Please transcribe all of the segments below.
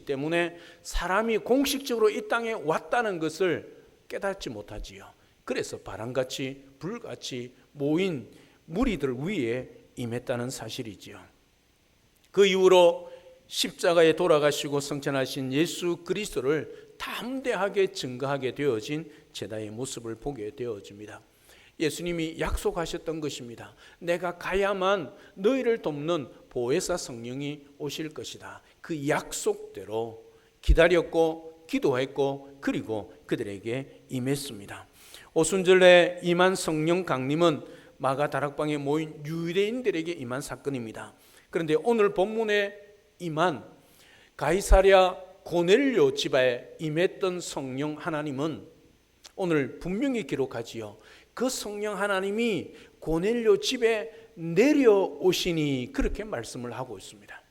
때문에 사람이 공식적으로 이 땅에 왔다는 것을 깨닫지 못하지요. 그래서 바람같이 불같이 모인 무리들 위에 임했다는 사실이지요. 그 이후로 십자가에 돌아가시고 성천하신 예수 그리스도를 담대하게 증거하게 되어진 제다의 모습을 보게 되어집니다. 예수님이 약속하셨던 것입니다. 내가 가야만 너희를 돕는 보혜사 성령이 오실 것이다. 그 약속대로 기다렸고 기도했고 그리고 그들에게 임했습니다. 오순절에 임한 성령 강림은 마가 다락방에 모인 유대인들에게 임한 사건입니다. 그런데 오늘 본문에 임한 가이사랴 고넬료 집에 임했던 성령 하나님은 오늘 분명히 기록하지요. 그 성령 하나님이 고넬료 집에 내려오시니 그렇게 말씀을 하고 있습니다.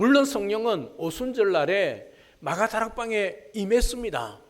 물론 성령은 오순절 날에 마가다락방에 임했습니다.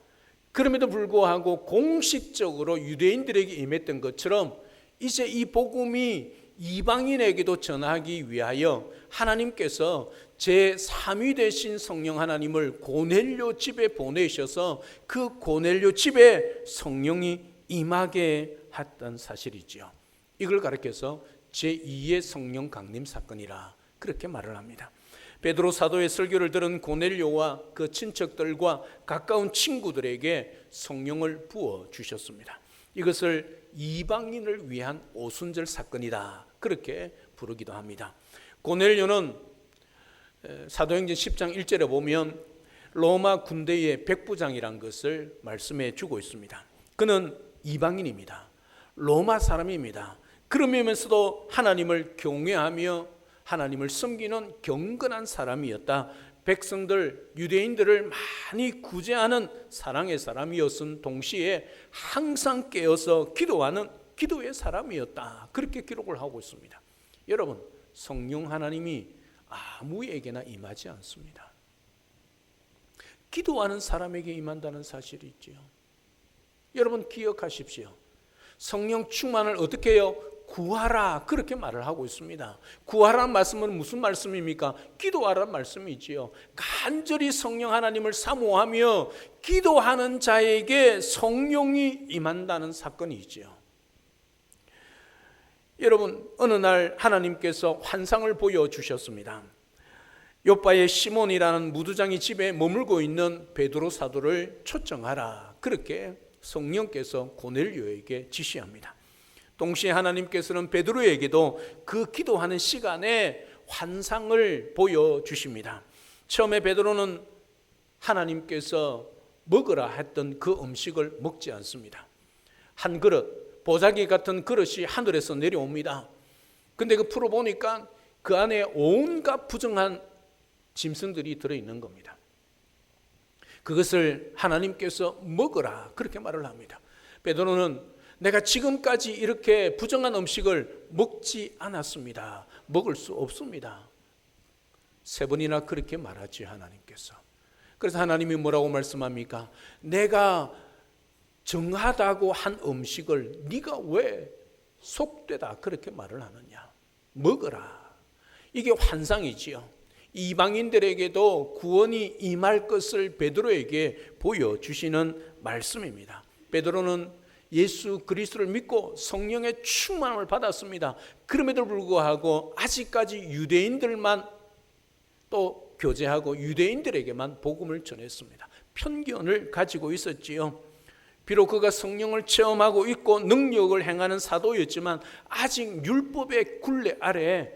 그럼에도 불구하고 공식적으로 유대인들에게 임했던 것처럼 이제 이 복음이 이방인에게도 전하기 위하여 하나님께서 제 3위 되신 성령 하나님을 고넬료 집에 보내셔서 그 고넬료 집에 성령이 임하게 했던 사실이지요. 이걸 가르쳐서 제2의 성령 강림 사건이라 그렇게 말을 합니다. 베드로 사도의 설교를 들은 고넬료와 그 친척들과 가까운 친구들에게 성령을 부어 주셨습니다. 이것을 이방인을 위한 오순절 사건이다. 그렇게 부르기도 합니다. 고넬료는 사도행전 10장 1절에 보면 로마 군대의 백부장이란 것을 말씀해 주고 있습니다. 그는 이방인입니다. 로마 사람입니다. 그러면서도 하나님을 경외하며 하나님을 섬기는 경건한 사람이었다. 백성들 유대인들을 많이 구제하는 사랑의 사람이었은 동시에 항상 깨어서 기도하는 기도의 사람이었다. 그렇게 기록을 하고 있습니다. 여러분, 성령 하나님이 아무에게나 임하지 않습니다. 기도하는 사람에게 임한다는 사실이 있지요. 여러분 기억하십시오. 성령 충만을 어떻게 해요? 구하라 그렇게 말을 하고 있습니다. 구하라는 말씀은 무슨 말씀입니까? 기도하라는 말씀이지요. 간절히 성령 하나님을 사모하며 기도하는 자에게 성령이 임한다는 사건이지요. 여러분 어느 날 하나님께서 환상을 보여 주셨습니다. 요바의 시몬이라는 무두장이 집에 머물고 있는 베드로 사도를 초청하라. 그렇게 성령께서 고넬료에게 지시합니다. 동시에 하나님께서는 베드로에게도 그 기도하는 시간에 환상을 보여 주십니다. 처음에 베드로는 하나님께서 먹으라 했던 그 음식을 먹지 않습니다. 한 그릇, 보자기 같은 그릇이 하늘에서 내려옵니다. 근데 그 풀어 보니까 그 안에 온갖 부정한 짐승들이 들어 있는 겁니다. 그것을 하나님께서 먹으라 그렇게 말을 합니다. 베드로는 내가 지금까지 이렇게 부정한 음식을 먹지 않았습니다. 먹을 수 없습니다. 세 번이나 그렇게 말하지 하나님께서. 그래서 하나님이 뭐라고 말씀합니까? 내가 정하다고 한 음식을 네가 왜 속되다 그렇게 말을 하느냐? 먹어라. 이게 환상이지요. 이방인들에게도 구원이 임할 것을 베드로에게 보여 주시는 말씀입니다. 베드로는 예수 그리스도를 믿고 성령의 충만함을 받았습니다. 그럼에도 불구하고 아직까지 유대인들만 또 교제하고 유대인들에게만 복음을 전했습니다. 편견을 가지고 있었지요. 비록 그가 성령을 체험하고 있고 능력을 행하는 사도였지만 아직 율법의 굴레 아래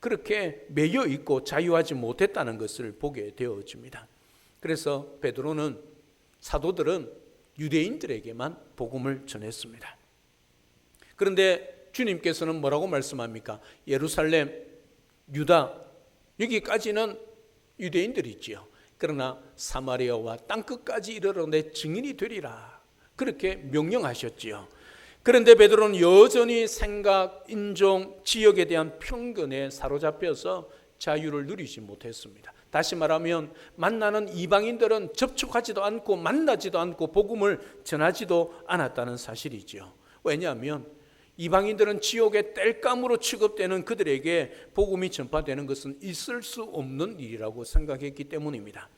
그렇게 매여 있고 자유하지 못했다는 것을 보게 되어집니다. 그래서 베드로는 사도들은 유대인들에게만 복음을 전했습니다. 그런데 주님께서는 뭐라고 말씀합니까? 예루살렘, 유다 여기까지는 유대인들이지요. 그러나 사마리아와 땅 끝까지 이르러 내 증인이 되리라. 그렇게 명령하셨지요. 그런데 베드로는 여전히 생각, 인종, 지역에 대한 편견에 사로잡혀서 자유를 누리지 못했습니다. 다시 말하면 만나는 이방인들은 접촉하지도 않고 만나지도 않고 복음을 전하지도 않았다는 사실이죠. 왜냐하면 이방인들은 지옥의 땔감으로 취급되는 그들에게 복음이 전파되는 것은 있을 수 없는 일이라고 생각했기 때문입니다.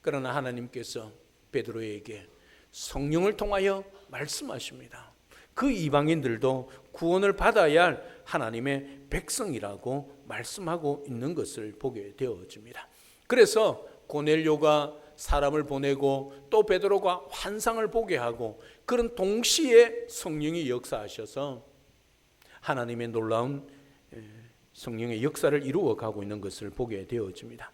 그러나 하나님께서 베드로에게 성령을 통하여 말씀하십니다. 그 이방인들도 구원을 받아야 할 하나님의 백성이라고 말씀하고 있는 것을 보게 되어집니다. 그래서 고넬료가 사람을 보내고 또 베드로가 환상을 보게 하고 그런 동시에 성령이 역사하셔서 하나님의 놀라운 성령의 역사를 이루어 가고 있는 것을 보게 되어집니다.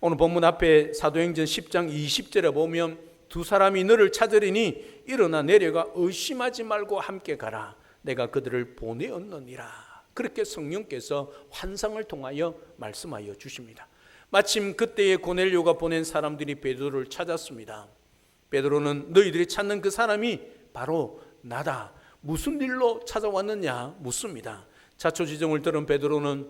오늘 본문 앞에 사도행전 10장 20절에 보면 두 사람이 너를 찾으리니 일어나 내려가 의심하지 말고 함께 가라. 내가 그들을 보내었느니라. 그렇게 성령께서 환상을 통하여 말씀하여 주십니다. 마침 그때에 고넬료가 보낸 사람들이 베드로를 찾았습니다. 베드로는 너희들이 찾는 그 사람이 바로 나다. 무슨 일로 찾아왔느냐 묻습니다. 자초지종을 들은 베드로는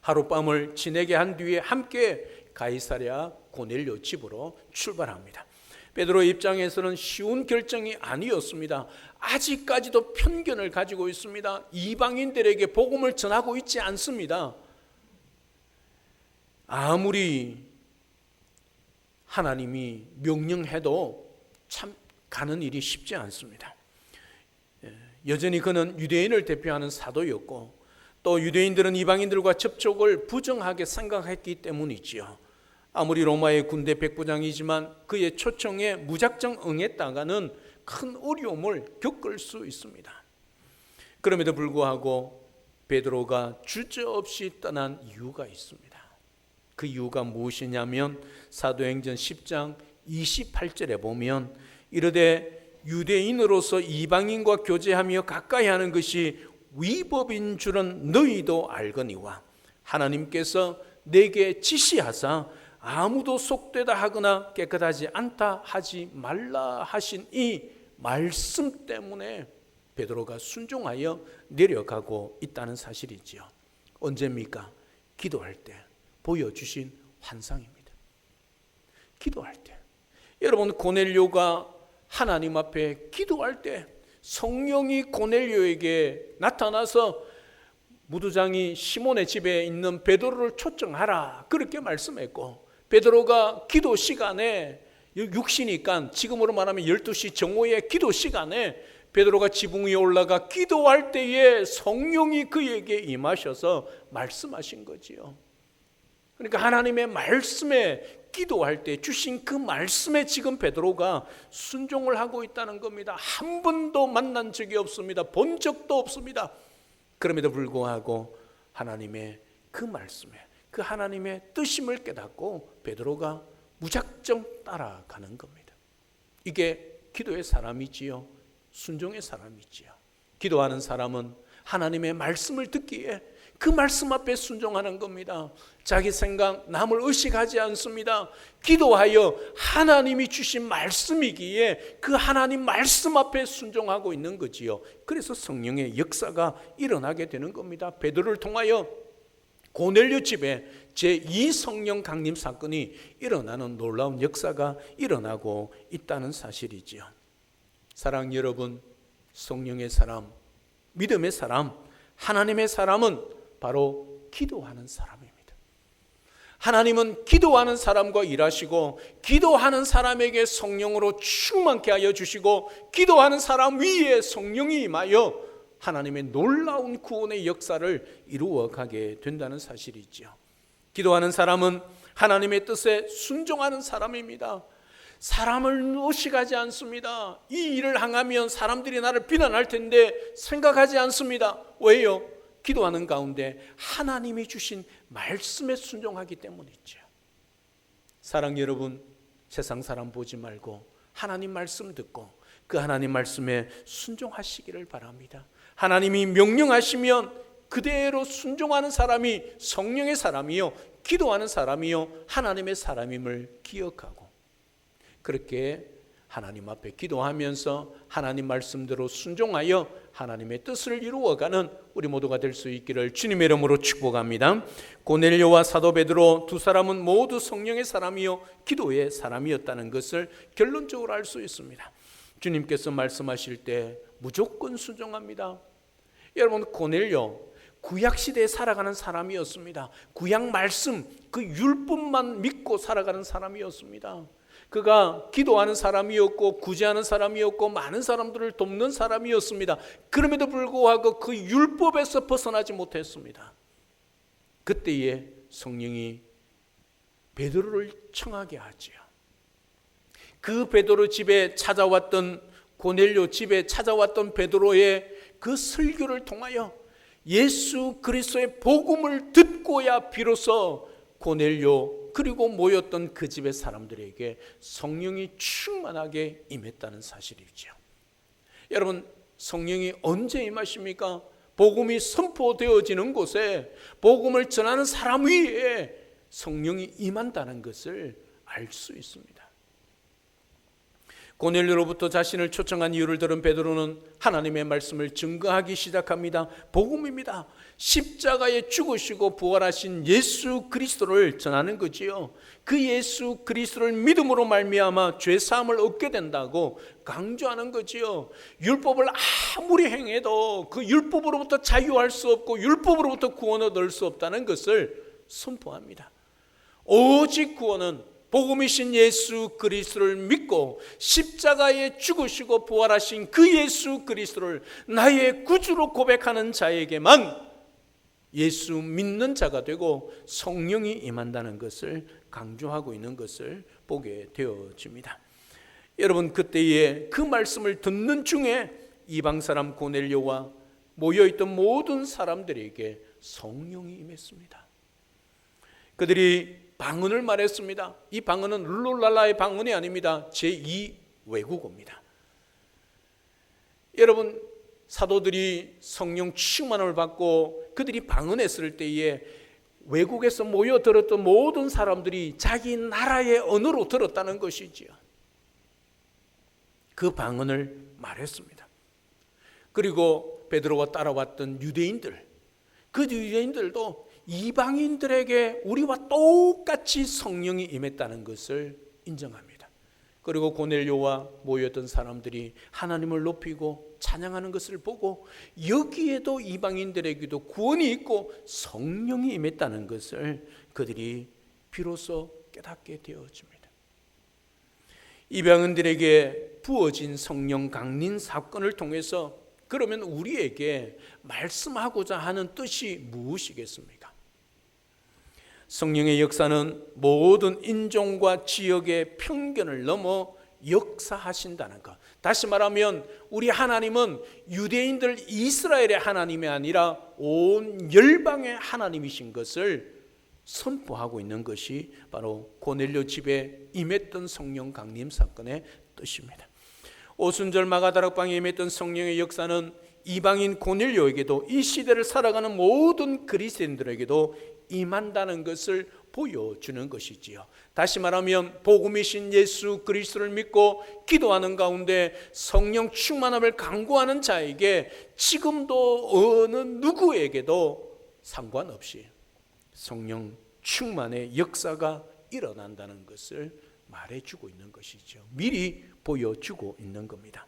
하룻밤을 지내게 한 뒤에 함께 가이사랴 고넬료 집으로 출발합니다. 베드로의 입장에서는 쉬운 결정이 아니었습니다. 아직까지도 편견을 가지고 있습니다. 이방인들에게 복음을 전하고 있지 않습니다. 아무리 하나님이 명령해도 참 가는 일이 쉽지 않습니다. 예, 여전히 그는 유대인을 대표하는 사도였고 또 유대인들은 이방인들과 접촉을 부정하게 생각했기 때문이지요. 아무리 로마의 군대 백부장이지만 그의 초청에 무작정 응했다가는 큰 어려움을 겪을 수 있습니다. 그럼에도 불구하고 베드로가 주저없이 떠난 이유가 있습니다. 그 이유가 무엇이냐면 사도행전 10장 28절에 보면 이르되 유대인으로서 이방인과 교제하며 가까이 하는 것이 위법인 줄은 너희도 알거니와 하나님께서 내게 지시하사 아무도 속되다 하거나 깨끗하지 않다 하지 말라 하신 이 말씀 때문에 베드로가 순종하여 내려가고 있다는 사실이지요. 언제입니까? 기도할 때 보여주신 환상입니다. 기도할 때. 여러분 고넬료가 하나님 앞에 기도할 때 성령이 고넬료에게 나타나서 무두장이 시몬의 집에 있는 베드로를 초청하라 그렇게 말씀했고 베드로가 기도 시간에 육시니까 지금으로 말하면 12시 정오의 기도 시간에 베드로가 지붕 위에 올라가 기도할 때에 성령이 그에게 임하셔서 말씀하신 거지요. 그러니까 하나님의 말씀에 기도할 때 주신 그 말씀에 지금 베드로가 순종을 하고 있다는 겁니다. 한 번도 만난 적이 없습니다. 본 적도 없습니다. 그럼에도 불구하고 하나님의 그 말씀에 그 하나님의 뜻임을 깨닫고 베드로가 무작정 따라가는 겁니다. 이게 기도의 사람이지요. 순종의 사람이지요. 기도하는 사람은 하나님의 말씀을 듣기에 그 말씀 앞에 순종하는 겁니다. 자기 생각, 남을 의식하지 않습니다. 기도하여 하나님이 주신 말씀이기에 그 하나님 말씀 앞에 순종하고 있는 거지요. 그래서 성령의 역사가 일어나게 되는 겁니다. 베드로를 통하여 고넬료 집에 제2 성령 강림 사건이 일어나는 놀라운 역사가 일어나고 있다는 사실이지요. 사랑 여러분, 성령의 사람, 믿음의 사람, 하나님의 사람은 바로 기도하는 사람입니다. 하나님은 기도하는 사람과 일하시고 기도하는 사람에게 성령으로 충만케 하여 주시고 기도하는 사람 위에 성령이 임하여 하나님의 놀라운 구원의 역사를 이루어 가게 된다는 사실이지요. 기도하는 사람은 하나님의 뜻에 순종하는 사람입니다. 사람을 의식하지 않습니다. 이 일을 항하면 사람들이 나를 비난할 텐데 생각하지 않습니다. 왜요? 기도하는 가운데 하나님이 주신 말씀에 순종하기 때문이죠. 사랑 여러분, 세상 사람 보지 말고 하나님 말씀 듣고 그 하나님 말씀에 순종하시기를 바랍니다. 하나님이 명령하시면 그대로 순종하는 사람이 성령의 사람이요, 기도하는 사람이요, 하나님의 사람임을 기억하고 그렇게 하나님 앞에 기도하면서 하나님 말씀대로 순종하여 하나님의 뜻을 이루어가는 우리 모두가 될 수 있기를 주님의 이름으로 축복합니다. 고넬료와 사도 베드로 두 사람은 모두 성령의 사람이요 기도의 사람이었다는 것을 결론적으로 알 수 있습니다. 주님께서 말씀하실 때 무조건 순종합니다. 여러분 고넬료 구약 시대에 살아가는 사람이었습니다. 구약 말씀 그 율법만 믿고 살아가는 사람이었습니다. 그가 기도하는 사람이었고 구제하는 사람이었고 많은 사람들을 돕는 사람이었습니다. 그럼에도 불구하고 그 율법에서 벗어나지 못했습니다. 그때에 성령이 베드로를 청하게 하지요. 그 베드로 집에 찾아왔던 고넬료 집에 찾아왔던 베드로의 그 설교를 통하여 예수 그리스도의 복음을 듣고야 비로소 고넬료 그리고 모였던 그 집의 사람들에게 성령이 충만하게 임했다는 사실이죠. 여러분 성령이 언제 임하십니까? 복음이 선포되어지는 곳에 복음을 전하는 사람 위에 성령이 임한다는 것을 알 수 있습니다. 고넬료로부터 자신을 초청한 이유를 들은 베드로는 하나님의 말씀을 증거하기 시작합니다. 복음입니다. 십자가에 죽으시고 부활하신 예수 그리스도를 전하는 거지요. 그 예수 그리스도를 믿음으로 말미암아 죄 사함을 얻게 된다고 강조하는 거지요. 율법을 아무리 행해도 그 율법으로부터 자유할 수 없고 율법으로부터 구원을 얻을 수 없다는 것을 선포합니다. 오직 구원은 복음이신 예수 그리스도를 믿고 십자가에 죽으시고 부활하신 그 예수 그리스도를 나의 구주로 고백하는 자에게만 예수 믿는 자가 되고 성령이 임한다는 것을 강조하고 있는 것을 보게 되어집니다. 여러분 그때에 그 말씀을 듣는 중에 이방 사람 고넬료와 모여 있던 모든 사람들에게 성령이 임했습니다. 그들이 방언을 말했습니다. 이 방언은 룰랄라의 방언이 아닙니다. 제2 외국어입니다. 여러분 사도들이 성령 충만을 받고 그들이 방언했을 때에 외국에서 모여 들었던 모든 사람들이 자기 나라의 언어로 들었다는 것이지요. 그 방언을 말했습니다. 그리고 베드로와 따라왔던 유대인들, 그 유대인들도 이방인들에게 우리와 똑같이 성령이 임했다는 것을 인정합니다. 그리고 고넬료와 모였던 사람들이 하나님을 높이고 찬양하는 것을 보고 여기에도 이방인들에게도 구원이 있고 성령이 임했다는 것을 그들이 비로소 깨닫게 되어집니다. 이방인들에게 부어진 성령 강림 사건을 통해서 그러면 우리에게 말씀하고자 하는 뜻이 무엇이겠습니까? 성령의 역사는 모든 인종과 지역의 편견을 넘어 역사하신다는 것. 다시 말하면 우리 하나님은 유대인들 이스라엘의 하나님이 아니라 온 열방의 하나님이신 것을 선포하고 있는 것이 바로 고넬료 집에 임했던 성령 강림 사건의 뜻입니다. 오순절 마가다락방에 임했던 성령의 역사는 이방인 고넬료에게도 이 시대를 살아가는 모든 그리스도인들에게도 임한다는 것을 보여주는 것이지요. 다시 말하면 복음이신 예수 그리스도를 믿고 기도하는 가운데 성령 충만함을 강구하는 자에게 지금도 어느 누구에게도 상관없이 성령 충만의 역사가 일어난다는 것을 말해주고 있는 것이죠. 미리 보여주고 있는 겁니다.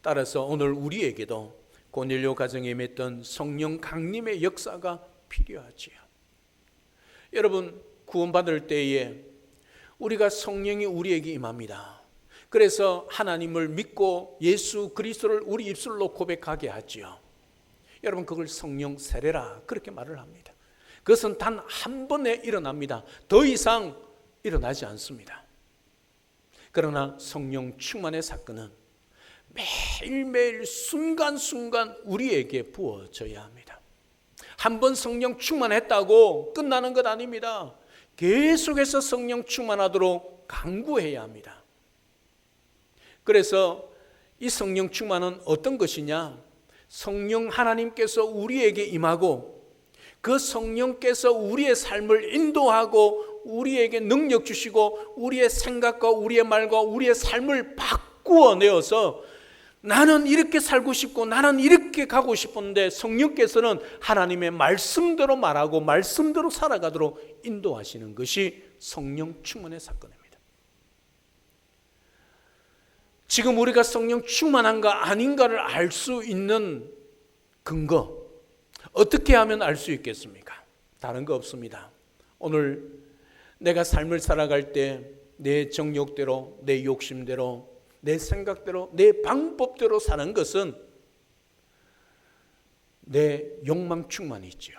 따라서 오늘 우리에게도 고넬료 가정에 임했던 성령 강림의 역사가 필요하지요. 여러분 구원받을 때에 우리가 성령이 우리에게 임합니다. 그래서 하나님을 믿고 예수 그리스도를 우리 입술로 고백하게 하지요. 여러분 그걸 성령 세례라 그렇게 말을 합니다. 그것은 단 한 번에 일어납니다. 더 이상 일어나지 않습니다. 그러나 성령 충만의 사건은 매일매일 순간순간 우리에게 부어져야 합니다. 한 번 성령 충만했다고 끝나는 것 아닙니다. 계속해서 성령 충만하도록 강구해야 합니다. 그래서 이 성령 충만은 어떤 것이냐? 성령 하나님께서 우리에게 임하고 그 성령께서 우리의 삶을 인도하고 우리에게 능력 주시고 우리의 생각과 우리의 말과 우리의 삶을 바꾸어 내어서 나는 이렇게 살고 싶고 나는 이렇게 가고 싶은데 성령께서는 하나님의 말씀대로 말하고 말씀대로 살아가도록 인도하시는 것이 성령 충만의 사건입니다. 지금 우리가 성령 충만한가 아닌가를 알 수 있는 근거 어떻게 하면 알 수 있겠습니까? 다른 거 없습니다. 오늘 내가 삶을 살아갈 때 내 정욕대로 내 욕심대로 내 생각대로 내 방법대로 사는 것은 내 욕망 충만이지요.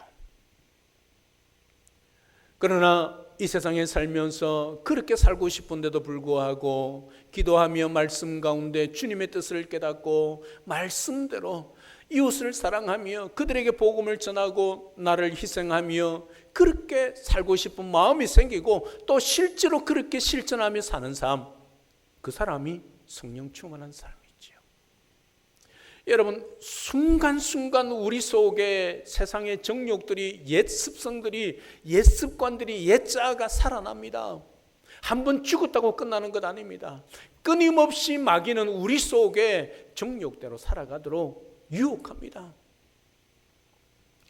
그러나 이 세상에 살면서 그렇게 살고 싶은데도 불구하고 기도하며 말씀 가운데 주님의 뜻을 깨닫고 말씀대로 이웃을 사랑하며 그들에게 복음을 전하고 나를 희생하며 그렇게 살고 싶은 마음이 생기고 또 실제로 그렇게 실천하며 사는 삶, 그 사람이 성령 충만한 삶이지요. 여러분, 순간순간 우리 속에 세상의 정욕들이, 옛 습성들이, 옛 습관들이, 옛 자아가 살아납니다. 한 번 죽었다고 끝나는 것 아닙니다. 끊임없이 마귀는 우리 속에 정욕대로 살아가도록 유혹합니다.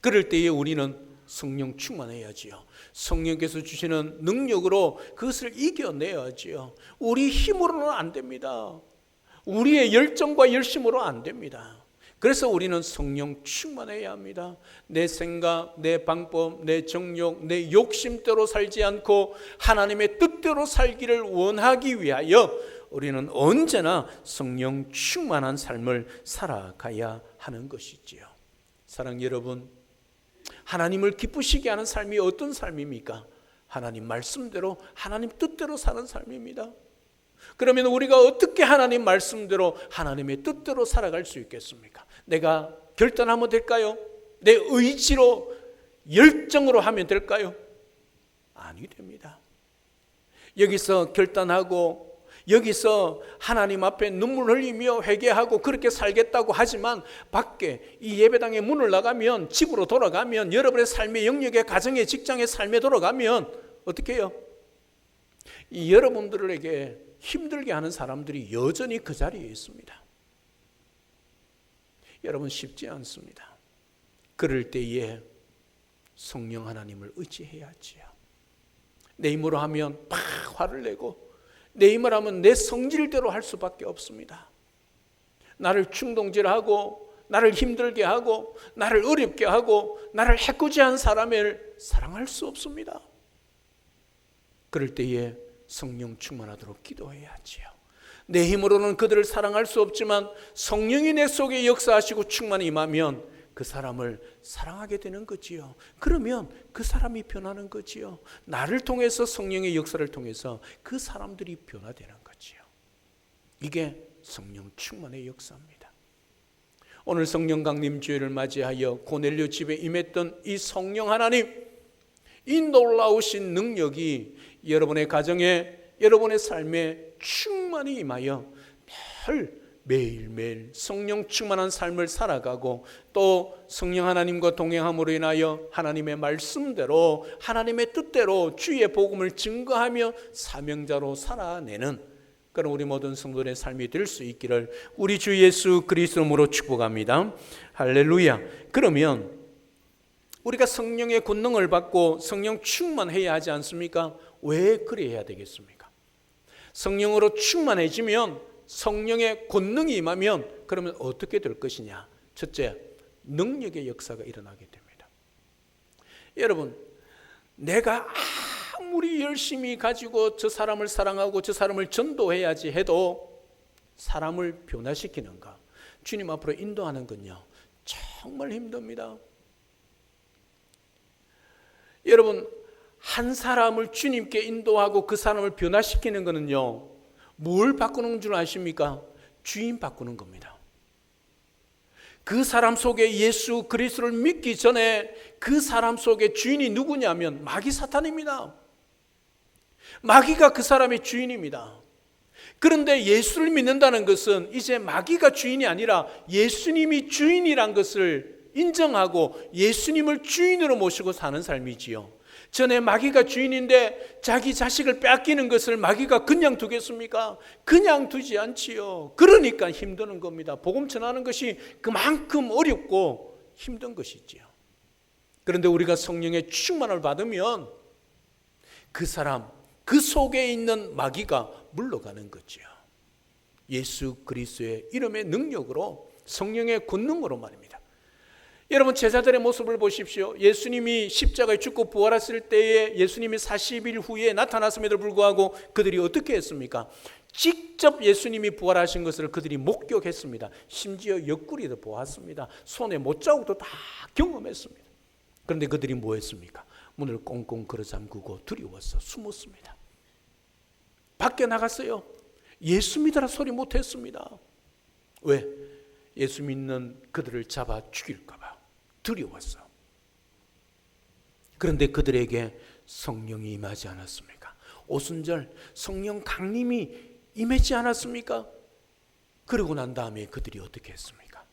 그럴 때에 우리는 성령 충만해야지요. 성령께서 주시는 능력으로 그것을 이겨내야지요. 우리 힘으로는 안 됩니다. 우리의 열정과 열심으로 안 됩니다. 그래서 우리는 성령 충만해야 합니다. 내 생각, 내 방법, 내 정욕, 내 욕심대로 살지 않고 하나님의 뜻대로 살기를 원하기 위하여 우리는 언제나 성령 충만한 삶을 살아가야 하는 것이지요. 사랑 여러분, 하나님을 기쁘시게 하는 삶이 어떤 삶입니까? 하나님 말씀대로 하나님 뜻대로 사는 삶입니다. 그러면 우리가 어떻게 하나님 말씀대로 하나님의 뜻대로 살아갈 수 있겠습니까? 내가 결단하면 될까요? 내 의지로 열정으로 하면 될까요? 아니 됩니다. 여기서 결단하고 여기서 하나님 앞에 눈물 흘리며 회개하고 그렇게 살겠다고 하지만 밖에 이 예배당의 문을 나가면 집으로 돌아가면 여러분의 삶의 영역의 가정의 직장의 삶에 돌아가면 어떻게 해요? 이 여러분들에게 힘들게 하는 사람들이 여전히 그 자리에 있습니다. 여러분 쉽지 않습니다. 그럴 때에 성령 하나님을 의지해야지요. 내 힘으로 하면 막 화를 내고 내 힘을 하면 내 성질대로 할 수밖에 없습니다. 나를 충동질하고 나를 힘들게 하고 나를 어렵게 하고 나를 해코지한 사람을 사랑할 수 없습니다. 그럴 때에 성령 충만하도록 기도해야지요. 내 힘으로는 그들을 사랑할 수 없지만 성령이 내 속에 역사하시고 충만히 임하면 그 사람을 사랑하게 되는 거지요. 그러면 그 사람이 변하는 거지요. 나를 통해서 성령의 역사를 통해서 그 사람들이 변화되는 거지요. 이게 성령 충만의 역사입니다. 오늘 성령 강림 주일을 맞이하여 고넬료 집에 임했던 이 성령 하나님 이 놀라우신 능력이 여러분의 가정에 여러분의 삶에 충만히 임하여 늘 매일매일 성령 충만한 삶을 살아가고 또 성령 하나님과 동행함으로 인하여 하나님의 말씀대로 하나님의 뜻대로 주의 복음을 증거하며 사명자로 살아내는 그런 우리 모든 성도의 삶이 될 수 있기를 우리 주 예수 그리스도로 축복합니다. 할렐루야. 그러면 우리가 성령의 권능을 받고 성령 충만해야 하지 않습니까? 왜 그래야 되겠습니까? 성령으로 충만해지면 성령의 권능이 임하면 그러면 어떻게 될 것이냐? 첫째, 능력의 역사가 일어나게 됩니다. 여러분, 내가 아무리 열심히 가지고 저 사람을 사랑하고 저 사람을 전도해야지 해도 사람을 변화시키는가? 주님 앞으로 인도하는 건요. 정말 힘듭니다. 여러분, 한 사람을 주님께 인도하고 그 사람을 변화시키는 것은요. 뭘 바꾸는 줄 아십니까? 주인 바꾸는 겁니다. 그 사람 속에 예수 그리스도를 믿기 전에 그 사람 속에 주인이 누구냐면 마귀 사탄입니다. 마귀가 그 사람의 주인입니다. 그런데 예수를 믿는다는 것은 이제 마귀가 주인이 아니라 예수님이 주인이란 것을 인정하고 예수님을 주인으로 모시고 사는 삶이지요. 전에 마귀가 주인인데 자기 자식을 뺏기는 것을 마귀가 그냥 두겠습니까? 그냥 두지 않지요. 그러니까 힘드는 겁니다. 복음 전하는 것이 그만큼 어렵고 힘든 것이지요. 그런데 우리가 성령의 충만을 받으면 그 사람, 그 속에 있는 마귀가 물러가는 거지요. 예수 그리스도의 이름의 능력으로 성령의 권능으로 말입니다. 여러분 제자들의 모습을 보십시오. 예수님이 십자가에 죽고 부활했을 때에 예수님이 40일 후에 나타났음에도 불구하고 그들이 어떻게 했습니까? 직접 예수님이 부활하신 것을 그들이 목격했습니다. 심지어 옆구리도 보았습니다. 손에 못자국도 다 경험했습니다. 그런데 그들이 뭐 했습니까? 문을 꽁꽁 걸어 잠그고 두려워서 숨었습니다. 밖에 나갔어요. 예수 믿으라 소리 못 했습니다. 왜? 예수 믿는 그들을 잡아 죽일까봐 두려웠어. 그런데 그들에게 성령이 임하지 않았습니까? 오순절 성령 강림이 임했지 않았습니까? 그러고 난 다음에 그들이 어떻게 했습니까?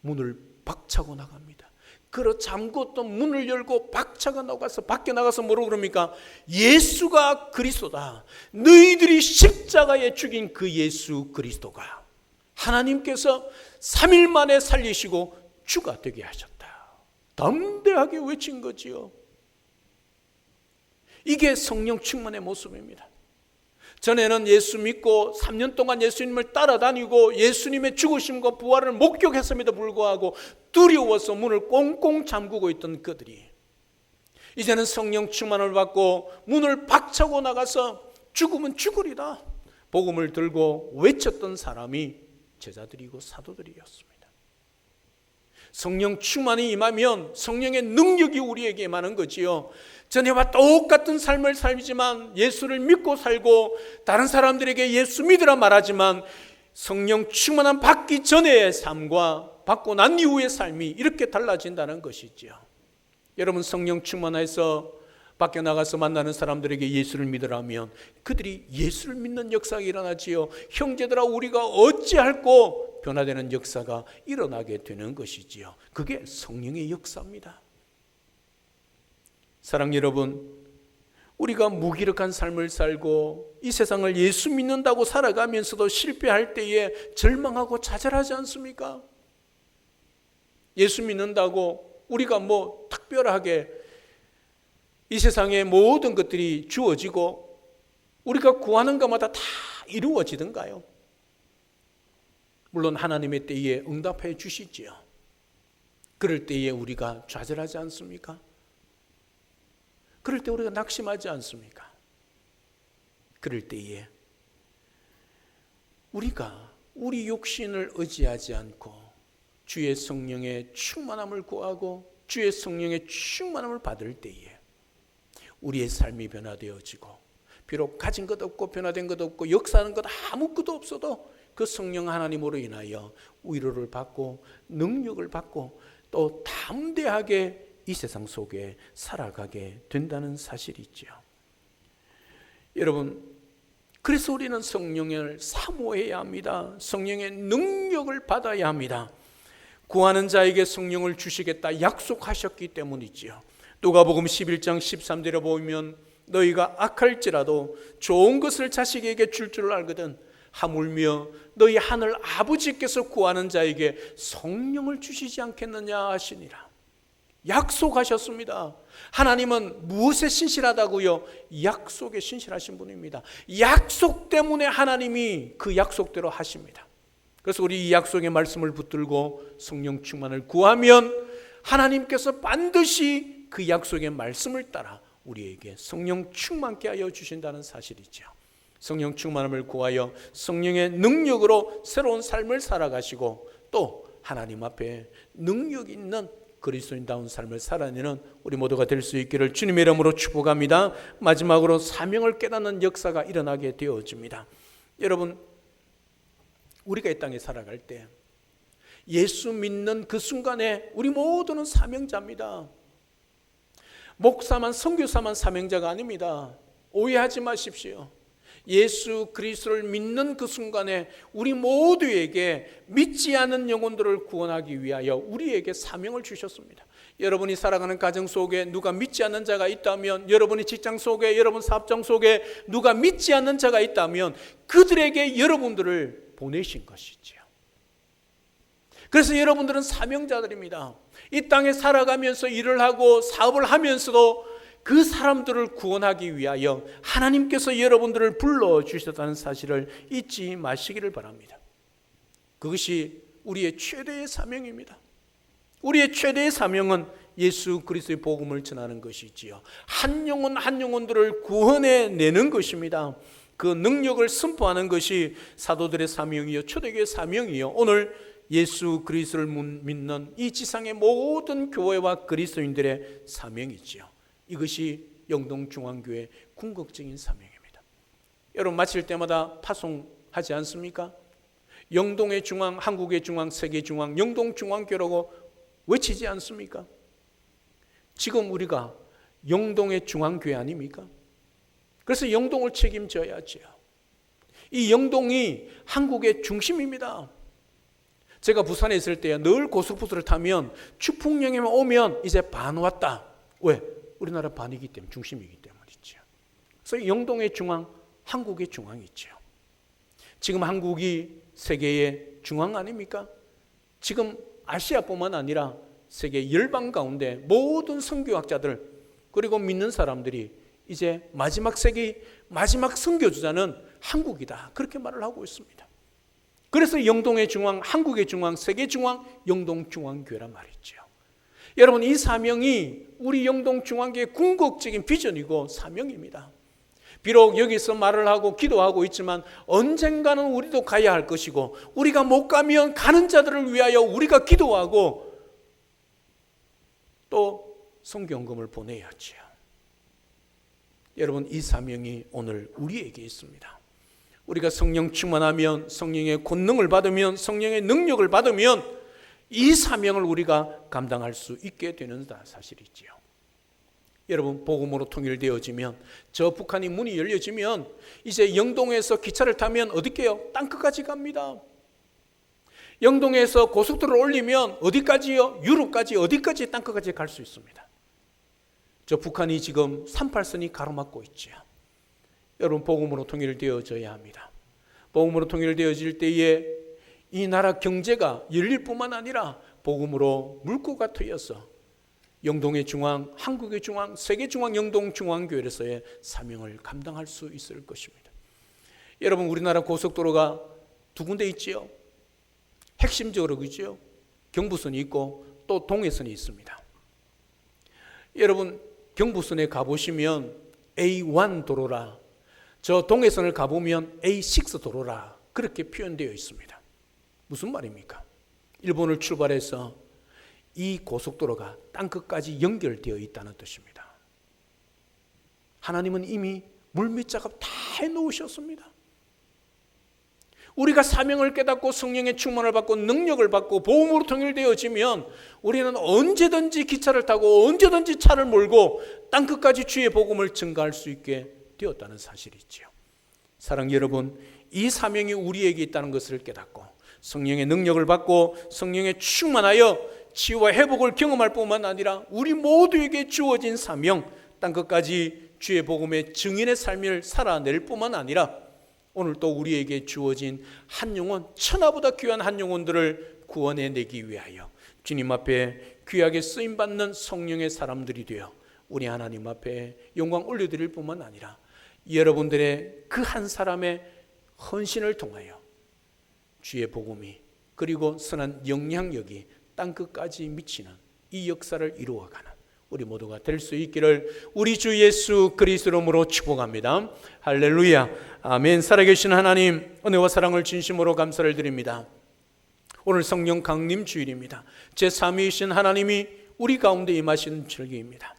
문을 박차고 나갑니다. 그러 잠궜던 문을 열고 박차가 나가서 밖에 나가서 뭐로 그럽니까? 예수가 그리스도다. 너희들이 십자가에 죽인 그 예수 그리스도가 하나님께서 3일 만에 살리시고 주가 되게 하셨다. 담대하게 외친 거지요. 이게 성령 충만의 모습입니다. 전에는 예수 믿고 3년 동안 예수님을 따라다니고 예수님의 죽으심과 부활을 목격했음에도 불구하고 두려워서 문을 꽁꽁 잠그고 있던 그들이 이제는 성령 충만을 받고 문을 박차고 나가서 죽으면 죽으리다. 복음을 들고 외쳤던 사람이 제자들이고 사도들이었습니다. 성령 충만이 임하면 성령의 능력이 우리에게 임하는 거지요. 전에와 똑같은 삶을 살지만 예수를 믿고 살고 다른 사람들에게 예수 믿으라 말하지만 성령 충만함 받기 전의 삶과 받고 난 이후의 삶이 이렇게 달라진다는 것이지요. 여러분 성령 충만해서 밖에 나가서 만나는 사람들에게 예수를 믿으라면 그들이 예수를 믿는 역사가 일어나지요. 형제들아 우리가 어찌할꼬 변화되는 역사가 일어나게 되는 것이지요. 그게 성령의 역사입니다. 사랑 여러분, 우리가 무기력한 삶을 살고 이 세상을 예수 믿는다고 살아가면서도 실패할 때에 절망하고 좌절하지 않습니까? 예수 믿는다고 우리가 뭐 특별하게 이 세상의 모든 것들이 주어지고 우리가 구하는 것마다 다 이루어지던가요? 물론 하나님의 때에 응답해 주시지요. 그럴 때에 우리가 좌절하지 않습니까? 그럴 때 우리가 낙심하지 않습니까? 그럴 때에 우리가 우리 욕심을 의지하지 않고 주의 성령의 충만함을 구하고 주의 성령의 충만함을 받을 때에 우리의 삶이 변화되어지고 비록 가진 것 없고 변화된 것 없고 역사하는 것 아무것도 없어도 그 성령 하나님으로 인하여 위로를 받고 능력을 받고 또 담대하게 이 세상 속에 살아가게 된다는 사실이 있죠. 여러분, 그래서 우리는 성령을 사모해야 합니다. 성령의 능력을 받아야 합니다. 구하는 자에게 성령을 주시겠다 약속하셨기 때문이지요. 누가복음 11장 13절에 보면 너희가 악할지라도 좋은 것을 자식에게 줄줄 알거든 하물며 너희 하늘 아버지께서 구하는 자에게 성령을 주시지 않겠느냐 하시니라. 약속하셨습니다. 하나님은 무엇에 신실하다고요? 약속에 신실하신 분입니다. 약속 때문에 하나님이 그 약속대로 하십니다. 그래서 우리 이 약속의 말씀을 붙들고 성령 충만을 구하면 하나님께서 반드시 그 약속의 말씀을 따라 우리에게 성령 충만케 하여 주신다는 사실이죠. 성령 충만함을 구하여 성령의 능력으로 새로운 삶을 살아가시고 또 하나님 앞에 능력 있는 그리스도인다운 삶을 살아내는 우리 모두가 될 수 있기를 주님의 이름으로 축복합니다. 마지막으로 사명을 깨닫는 역사가 일어나게 되어집니다. 여러분 우리가 이 땅에 살아갈 때 예수 믿는 그 순간에 우리 모두는 사명자입니다. 목사만 선교사만 사명자가 아닙니다. 오해하지 마십시오. 예수 그리스도를 믿는 그 순간에 우리 모두에게 믿지 않는 영혼들을 구원하기 위하여 우리에게 사명을 주셨습니다. 여러분이 살아가는 가정 속에 누가 믿지 않는 자가 있다면 여러분의 직장 속에 여러분 사업장 속에 누가 믿지 않는 자가 있다면 그들에게 여러분들을 보내신 것이지요. 그래서 여러분들은 사명자들입니다. 이 땅에 살아가면서 일을 하고 사업을 하면서도 그 사람들을 구원하기 위하여 하나님께서 여러분들을 불러 주셨다는 사실을 잊지 마시기를 바랍니다. 그것이 우리의 최대의 사명입니다. 우리의 최대의 사명은 예수 그리스도의 복음을 전하는 것이지요. 한 영혼 한 영혼들을 구원해 내는 것입니다. 그 능력을 선포하는 것이 사도들의 사명이요 초대교의 사명이요. 오늘 예수 그리스도를 믿는 이 지상의 모든 교회와 그리스도인들의 사명이지요. 이것이 영동 중앙교회 궁극적인 사명입니다. 여러분 마칠 때마다 파송하지 않습니까? 영동의 중앙, 한국의 중앙, 세계 중앙, 영동 중앙교라고 외치지 않습니까? 지금 우리가 영동의 중앙교회 아닙니까? 그래서 영동을 책임져야지요. 이 영동이 한국의 중심입니다. 제가 부산에 있을 때 늘 고속버스를 타면 추풍령에만 오면 이제 반 왔다. 왜? 우리나라 반이기 때문에 중심이기 때문이죠. 그래서 영동의 중앙, 한국의 중앙이죠. 지금 한국이 세계의 중앙 아닙니까? 지금 아시아뿐만 아니라 세계 열방 가운데 모든 선교학자들 그리고 믿는 사람들이 이제 마지막 세계 마지막 선교주자는 한국이다. 그렇게 말을 하고 있습니다. 그래서 영동의 중앙, 한국의 중앙, 세계 중앙, 영동 중앙교회란 말이죠. 여러분 이 사명이 우리 영동 중앙교의 궁극적인 비전이고 사명입니다. 비록 여기서 말을 하고 기도하고 있지만 언젠가는 우리도 가야 할 것이고 우리가 못 가면 가는 자들을 위하여 우리가 기도하고 또 성경금을 보내야지요. 여러분 이 사명이 오늘 우리에게 있습니다. 우리가 성령 충만하면 성령의 권능을 받으면 성령의 능력을 받으면 이 사명을 우리가 감당할 수 있게 되는 사실이지요. 여러분 복음으로 통일되어지면 저 북한이 문이 열려지면 이제 영동에서 기차를 타면 어디게요? 땅 끝까지 갑니다. 영동에서 고속도로를 올리면 어디까지요? 유럽까지 어디까지 땅 끝까지 갈 수 있습니다. 저 북한이 지금 38선이 가로막고 있죠. 여러분 복음으로 통일되어져야 합니다. 복음으로 통일되어질 때에 이 나라 경제가 열릴 뿐만 아니라 복음으로 물고가 트여서 영동의 중앙, 한국의 중앙, 세계 중앙 영동 중앙교회에서의 사명을 감당할 수 있을 것입니다. 여러분 우리나라 고속도로가 두 군데 있지요. 핵심적으로 그죠? 경부선이 있고 또 동해선이 있습니다. 여러분 경부선에 가보시면 A1 도로라 저 동해선을 가보면 A6 도로라 그렇게 표현되어 있습니다. 무슨 말입니까? 일본을 출발해서 이 고속도로가 땅끝까지 연결되어 있다는 뜻입니다. 하나님은 이미 물밑 작업 다 해놓으셨습니다. 우리가 사명을 깨닫고 성령의 충만을 받고 능력을 받고 보험으로 통일되어지면 우리는 언제든지 기차를 타고 언제든지 차를 몰고 땅끝까지 주의 복음을 증가할 수 있게 되었다는 사실이지요. 사랑 여러분, 이 사명이 우리에게 있다는 것을 깨닫고 성령의 능력을 받고 성령의 충만하여 치유와 회복을 경험할 뿐만 아니라 우리 모두에게 주어진 사명, 땅 끝까지 주의 복음의 증인의 삶을 살아낼 뿐만 아니라 오늘 또 우리에게 주어진 한 영혼, 천하보다 귀한 한 영혼들을 구원해 내기 위하여 주님 앞에 귀하게 쓰임 받는 성령의 사람들이 되어 우리 하나님 앞에 영광 올려드릴 뿐만 아니라 여러분들의 그 한 사람의 헌신을 통하여 주의 복음이 그리고 선한 영향력이 땅 끝까지 미치는 이 역사를 이루어가는 우리 모두가 될 수 있기를 우리 주 예수 그리스도로 축복합니다. 할렐루야. 아멘. 살아계신 하나님 은혜와 사랑을 진심으로 감사를 드립니다. 오늘 성령 강림 주일입니다. 제 3위이신 하나님이 우리 가운데 임하시는 절기입니다.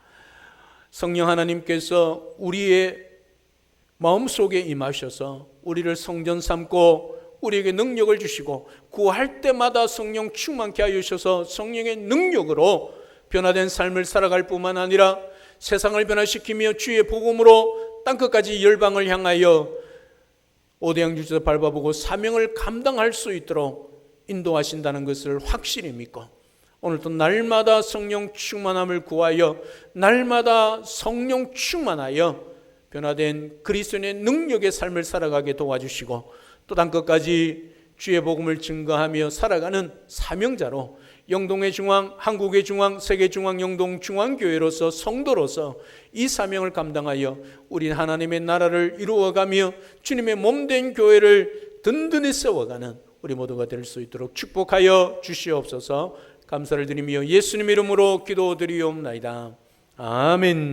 성령 하나님께서 우리의 마음속에 임하셔서 우리를 성전 삼고 우리에게 능력을 주시고 구할 때마다 성령 충만케 하여 주셔서 성령의 능력으로 변화된 삶을 살아갈 뿐만 아니라 세상을 변화시키며 주의 복음으로 땅끝까지 열방을 향하여 오대양 주에서 밟아보고 사명을 감당할 수 있도록 인도하신다는 것을 확실히 믿고 오늘도 날마다 성령 충만함을 구하여 날마다 성령 충만하여 변화된 그리스도의 능력의 삶을 살아가게 도와주시고 또단 끝까지 주의 복음을 증거하며 살아가는 사명자로 영동의 중앙, 한국의 중앙, 세계 중앙, 영동 중앙 교회로서 성도로서 이 사명을 감당하여 우리 하나님의 나라를 이루어가며 주님의 몸된 교회를 든든히 세워가는 우리 모두가 될 수 있도록 축복하여 주시옵소서. 감사를 드리며 예수님 이름으로 기도드리옵나이다. 아멘.